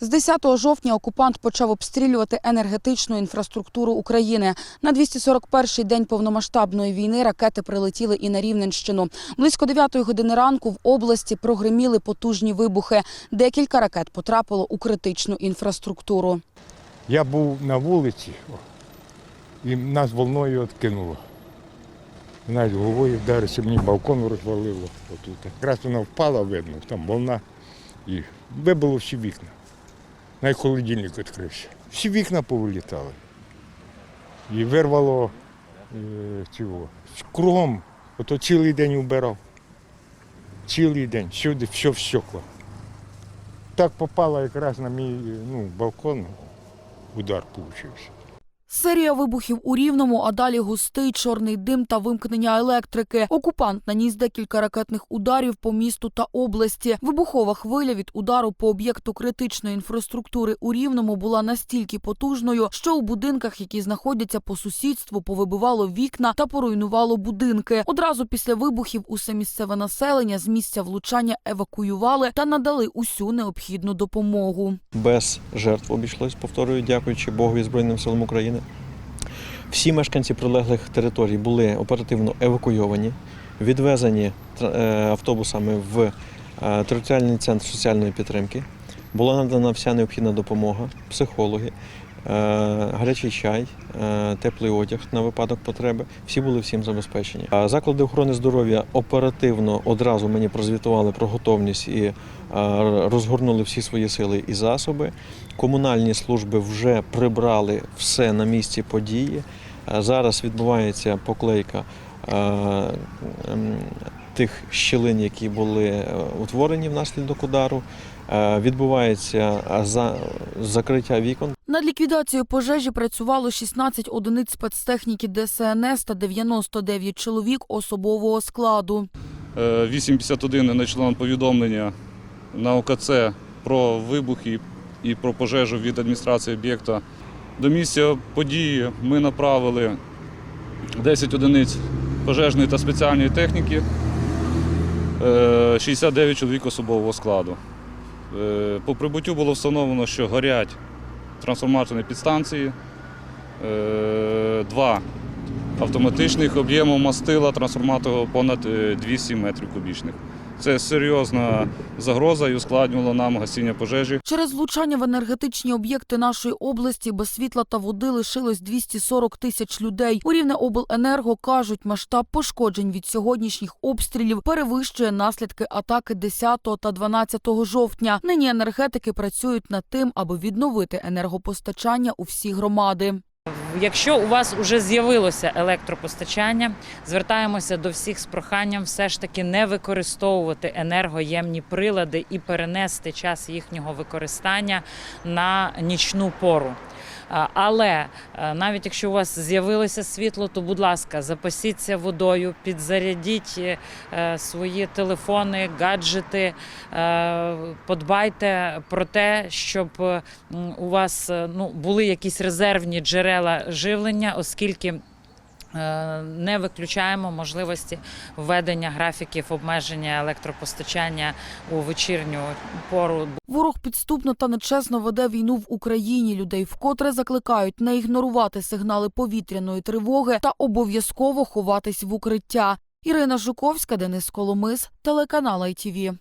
З 10 жовтня окупант почав обстрілювати енергетичну інфраструктуру України. На 241-й день повномасштабної війни ракети прилетіли і на Рівненщину. Близько 9-ї години ранку в області прогреміли потужні вибухи. Декілька ракет потрапило у критичну інфраструктуру. Я був на вулиці, і нас волною відкинуло. Навіть головою вдарився, мені балкон розвалило отут. Якраз вона впала, видно, там волна і вибило всі вікна. Навіть холодильник відкрився. Всі вікна повилітали. І вирвало е, цього. Кругом, ото цілий день вбирав. Цілий день, всюди все в стекла. Так попало якраз на мій ну, балкон, удар получився. Серія вибухів у Рівному, а далі густий чорний дим та вимкнення електрики. Окупант наніс декілька ракетних ударів по місту та області. Вибухова хвиля від удару по об'єкту критичної інфраструктури у Рівному була настільки потужною, що у будинках, які знаходяться по сусідству, повибивало вікна та поруйнувало будинки. Одразу після вибухів усе місцеве населення з місця влучання евакуювали та надали усю необхідну допомогу. без жертв обійшлось, повторюю, дякуючи Богові Збройним силам України. Всі мешканці прилеглих територій були оперативно евакуйовані, відвезені е, автобусами в е, територіальний центр соціальної підтримки. Була надана вся необхідна допомога, психологи, гарячий чай, е, теплий одяг на випадок потреби. Всі були всім забезпечені. Заклади охорони здоров'я оперативно одразу мені прозвітували про готовність і е, розгорнули всі свої сили і засоби. Комунальні служби вже прибрали все на місці події. Е, Зараз відбувається поклейка е, тих щілин, які були е, утворені внаслідок удару. Е, Відбувається е, за- закриття вікон. Над ліквідацією пожежі працювало 16 одиниць спецтехніки ДСНС та 99 чоловік особового складу. Е, 851 надійшло нам повідомлення на ОКЦ про вибухи і про пожежу від адміністрації об'єкта. До місця події ми направили 10 одиниць пожежної та спеціальної техніки, 69 чоловік особового складу. Е, По прибуттю було встановлено, що горять трансформаторні підстанції, е, два автоматичних об'єму мастила трансформатору понад е, 200 метрів кубічних. Це серйозна загроза і ускладнювало нам гасіння пожежі. Через влучання в енергетичні об'єкти нашої області без світла та води лишилось 240 тисяч людей. У Рівне обленерго кажуть, масштаб пошкоджень від сьогоднішніх обстрілів перевищує наслідки атаки 10 та 12 жовтня. Нині енергетики працюють над тим, аби відновити енергопостачання у всі громади. Якщо у вас вже з'явилося електропостачання, звертаємося до всіх з проханням все ж таки не використовувати енергоємні прилади і перенести час їхнього використання на нічну пору. Але е, навіть якщо у вас з'явилося світло, то будь ласка, запасіться водою, підзарядіть е, свої телефони, гаджети, е, подбайте про те, щоб у вас ну, були якісь резервні джерела живлення, оскільки не виключаємо можливості введення графіків обмеження електропостачання у вечірню пору. Ворог підступно та нечесно веде війну в Україні. Людей вкотре закликають не ігнорувати сигнали повітряної тривоги та обов'язково ховатись в укриття. Ірина Жуковська, Денис Коломис, телеканал ITV.